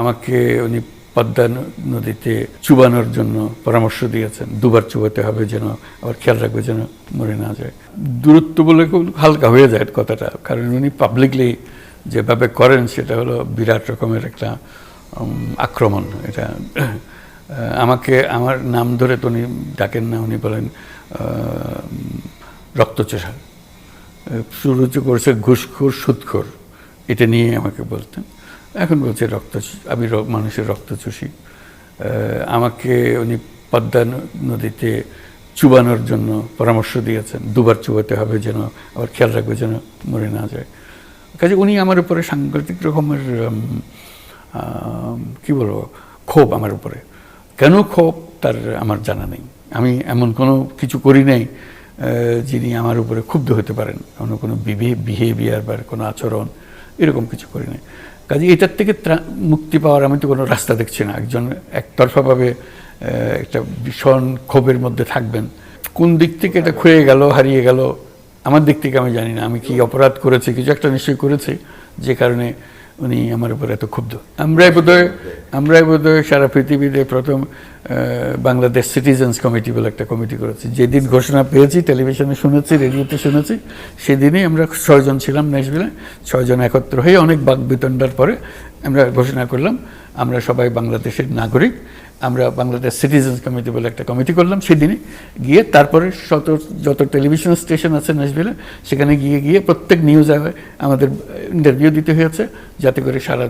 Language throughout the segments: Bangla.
আমাকে উনি পদ্মা নদীতে চুবানোর জন্য পরামর্শ দিয়েছেন। দুবার চুবাতে হবে যেন, আবার খেয়াল রাখবে যেন মরে না যায়। দূরত্ব বলে হালকা হয়ে যায় কথাটা, কারণ উনি পাবলিকলি যেভাবে করেন সেটা হলো বিরাট রকমের একটা আক্রমণ। এটা আমাকে, আমার নাম ধরে তো উনি ডাকেন না, উনি বলেন রক্তচোষা শুরু হচ্ছে করেছে ঘুষখোর সুদখোর এটা নিয়ে আমাকে বলতেন। এখন বলছে রক্ত আমি মানুষের রক্ত চুষি। আমাকে উনি পদ্মা নদীতে চুবানোর জন্য পরামর্শ দিয়েছেন, দুবার চুবাতে হবে যেন আবার খেয়াল রাখবে যেন মরে না যায়। কাজে উনি আমার উপরে সাংঘাতিক রকমের কি বলব, ক্ষোভ আমার উপরে। কেন ক্ষোভ? তার আমার জানা নেই। আমি এমন কোনো কিছু করি নাই যিনি আমার উপরে ক্ষুব্ধ হতে পারেন। কোনো কোনো বিহেভিয়ার বা কোনো আচরণ এরকম কিছু করি নাই। কাজে এটার থেকে মুক্তি পাওয়ার আমি তো কোনো রাস্তা দেখছি না। একজন একতরফাভাবে একটা ভীষণ ক্ষোভের মধ্যে থাকবেন। কোন দিক থেকে এটা ক্ষয়ে গেল, হারিয়ে গেল, আমার দিক থেকে আমি জানি না। আমি কি অপরাধ করেছি, কিছু একটা নিশ্চয়ই করেছি, যে কারণে উনি আমার উপর এত ক্ষুব্ধ। আমরাই বোধহয় আমরাই বোধহয় সারা পৃথিবীতে প্রথম বাংলাদেশ সিটিজেন্স কমিটি বলে একটা কমিটি করেছি। যেদিন ঘোষণা পেয়েছি টেলিভিশনে শুনেছি রেডিওতে শুনেছি, সেদিনই আমরা ছয়জন ছিলাম নেশবিলে ছয়জন একত্র হয়ে অনেক বাক বিতণ্ডার পরে আমরা ঘোষণা করলাম, আমরা সবাই বাংলাদেশের নাগরিক, আমরা বাংলাদেশ সিটিজেন্স কমিটি বলে একটা কমিটি করলাম সেদিনে গিয়ে তারপরে শত, যত টেলিভিশন স্টেশন আছে নেসবিলে সেখানে গিয়ে গিয়ে প্রত্যেক নিউজ আমাদের ইন্টারভিউ দিতে হয়েছে, যাতে করে সারা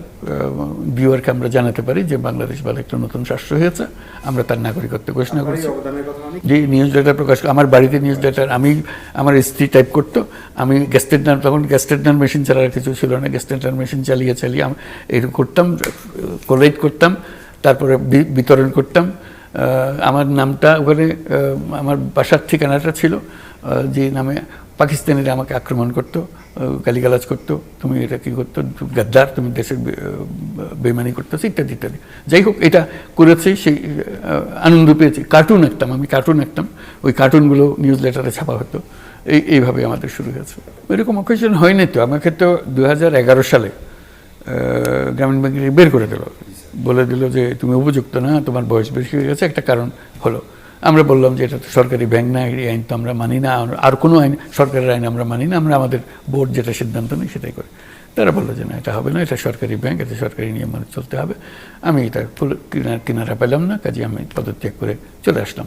ভিউয়ারকে আমরা জানাতে পারি যে বাংলাদেশ বলে একটা নতুন রাষ্ট্র হয়েছে। আমরা তার নাগরিকত্ব ঘোষণা করেছি। যে নিউজ লেটার প্রকাশ আমার বাড়িতে নিউজ লেটার আমি আমার স্ত্রী টাইপ করতো আমি গ্যাস্টেডনার তখন গ্যাস্টেডনার মেশিন চালার কিছু ছিল না গ্যাস্টেডনার মেশিন চালিয়ে চালিয়ে আমি এরকম করতাম কোলাইট করতাম তারপরে বি- বিতরণ করতাম আমার নামটা ওখানে আমার বাসার ঠিকানাটা ছিল যে নামে পাকিস্তানিরা আমাকে আক্রমণ করতো গালিগালাজ করতো, তুমি এটা কী করতো, গাদ্দার, তুমি দেশের বেমানি করতেছো, ইত্যাদি ইত্যাদি। যাই হোক, এটা করেছি, সেই আনন্দ পেয়েছি। কার্টুন একটাম, আমি কার্টুন একটাম, ওই কার্টুনগুলো নিউজ লেটারে ছাপা হতো। এই, এইভাবে আমাদের শুরু হয়েছে। এরকম অকেশন হয়নি তো, আমাকে তো দু হাজার এগারো সালে গ্রামীণ ব্যাংক বের করে দিল। বলে দিল যে তুমি উপযুক্ত না, তোমার বয়স বেশি হয়ে গেছে, একটা কারণ হলো। আমরা বললাম যে এটা তো সরকারি ব্যাংক না, এই আইন তো আমরা মানি না, আর- কোনো আইন সরকারের আইন আমরা মানি না, আমরা আমাদের বোর্ড যেটা সিদ্ধান্ত নেই সেটাই করে। তারা বলল যে না, এটা হবে না, এটা সরকারি ব্যাংক, এটা সরকারি নিয়ম মানে চলতে হবে। আমি এটা ফুল- কিনারা কিনারা পেলাম না, কাজে আমি পদত্যাগ করে চলে আসলাম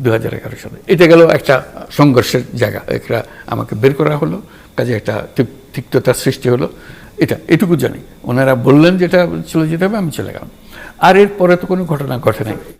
দু হাজার এগারো সালে। এটা গেল একটা সংঘর্ষের জায়গা, একটা আমাকে বের করা হলো, কাজে একটা তিক- তিক্ততার সৃষ্টি হলো। এটা, এটুকু জানি। ওনারা বললেন যেটা ছিল যেটা হবে, আমি চলে গেলাম। আর এরপরে তো কোনো ঘটনা ঘটে নাই।